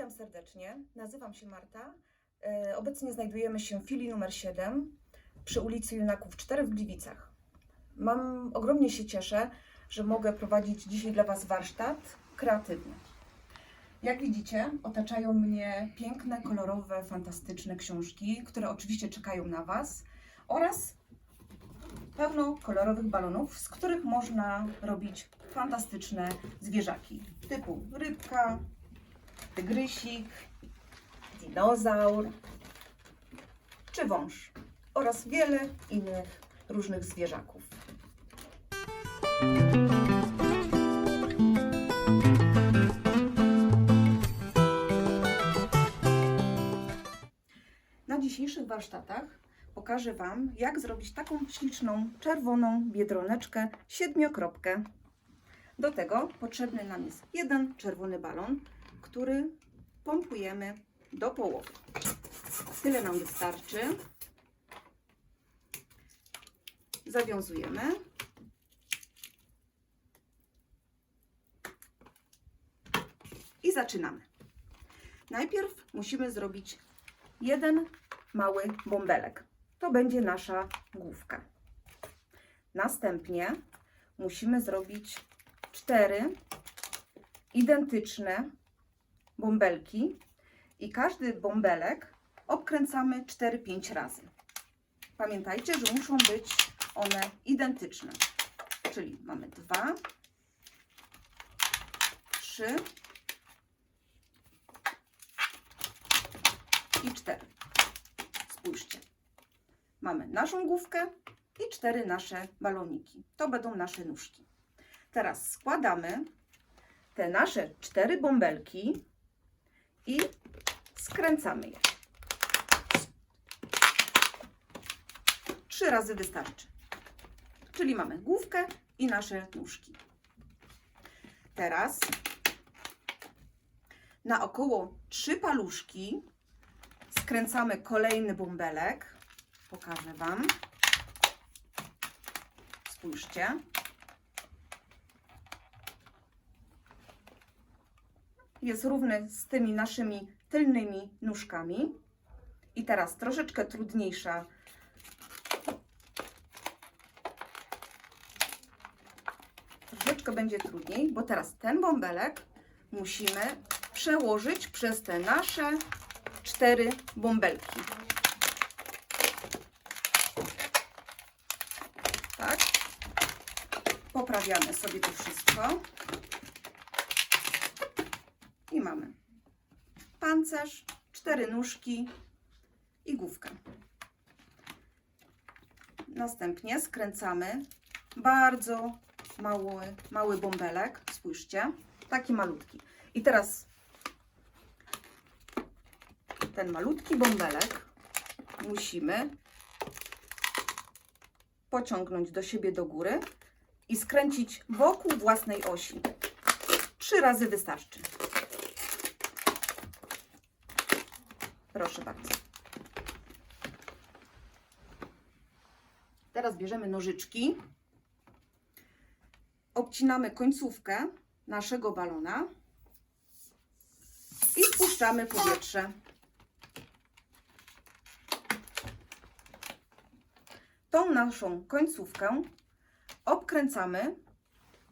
Witam serdecznie. Nazywam się Marta. E, Obecnie znajdujemy się w filii numer 7 przy ulicy Junaków 4 w Gliwicach. Mam ogromnie się cieszę, że mogę prowadzić dzisiaj dla Was warsztat kreatywny. Jak widzicie, otaczają mnie piękne, kolorowe, fantastyczne książki, które oczywiście czekają na Was oraz pełno kolorowych balonów, z których można robić fantastyczne zwierzaki typu rybka, tygrysik, dinozaur czy wąż oraz wiele innych różnych zwierzaków. Na dzisiejszych warsztatach pokażę Wam, jak zrobić taką śliczną, czerwoną biedroneczkę siedmiokropkę. Do tego potrzebny nam jest jeden czerwony balon, który pompujemy do połowy. Tyle nam wystarczy. Zawiązujemy. I zaczynamy. Najpierw musimy zrobić jeden mały bąbelek. To będzie nasza główka. Następnie musimy zrobić cztery identyczne bąbelki i każdy bąbelek obkręcamy 4-5 razy. Pamiętajcie, że muszą być one identyczne. Czyli mamy dwa, trzy i cztery. Spójrzcie. Mamy naszą główkę i cztery nasze baloniki. To będą nasze nóżki. Teraz składamy te nasze cztery bąbelki i skręcamy je. Trzy razy wystarczy. Czyli mamy główkę i nasze nóżki. Teraz na około trzy paluszki skręcamy kolejny bąbelek. Pokażę Wam. Spójrzcie. Jest równy z tymi naszymi tylnymi nóżkami. I teraz troszeczkę trudniejsza. Troszeczkę będzie trudniej, bo teraz ten bąbelek musimy przełożyć przez te nasze cztery bąbelki. Tak. Poprawiamy sobie to wszystko. I mamy pancerz, cztery nóżki i główkę. Następnie skręcamy bardzo mały, mały bąbelek. Spójrzcie, taki malutki. I teraz ten malutki bąbelek musimy pociągnąć do siebie do góry i skręcić wokół własnej osi. Trzy razy wystarczy. Proszę bardzo. Teraz bierzemy nożyczki. Obcinamy końcówkę naszego balona i wpuszczamy powietrze. Tą naszą końcówkę obkręcamy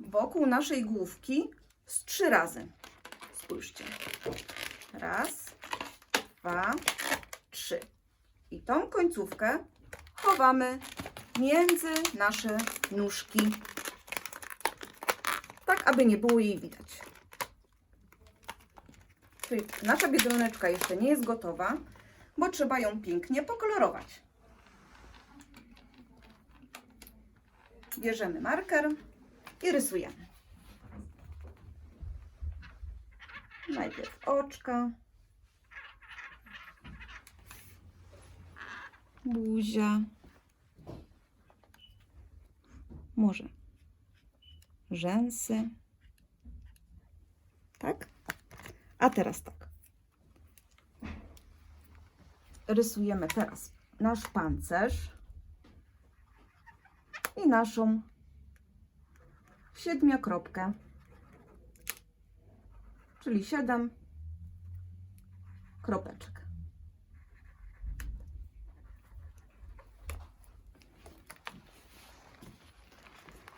wokół naszej główki z trzy razy. Spójrzcie. Raz, dwa, trzy. I tą końcówkę chowamy między nasze nóżki, tak aby nie było jej widać. Czyli nasza biedroneczka jeszcze nie jest gotowa, bo trzeba ją pięknie pokolorować. Bierzemy marker i rysujemy. Najpierw oczka. Buzia, może rzęsy, tak? A teraz tak. Rysujemy teraz nasz pancerz i naszą siedmiokropkę, czyli 7 kropeczek.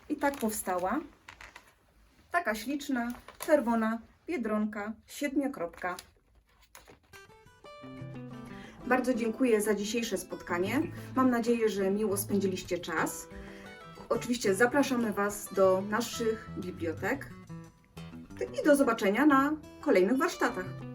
I tak powstała taka śliczna, czerwona biedronka siedmiokropka. Bardzo dziękuję za dzisiejsze spotkanie. Mam nadzieję, że miło spędziliście czas. Oczywiście zapraszamy Was do naszych bibliotek i do zobaczenia na kolejnych warsztatach.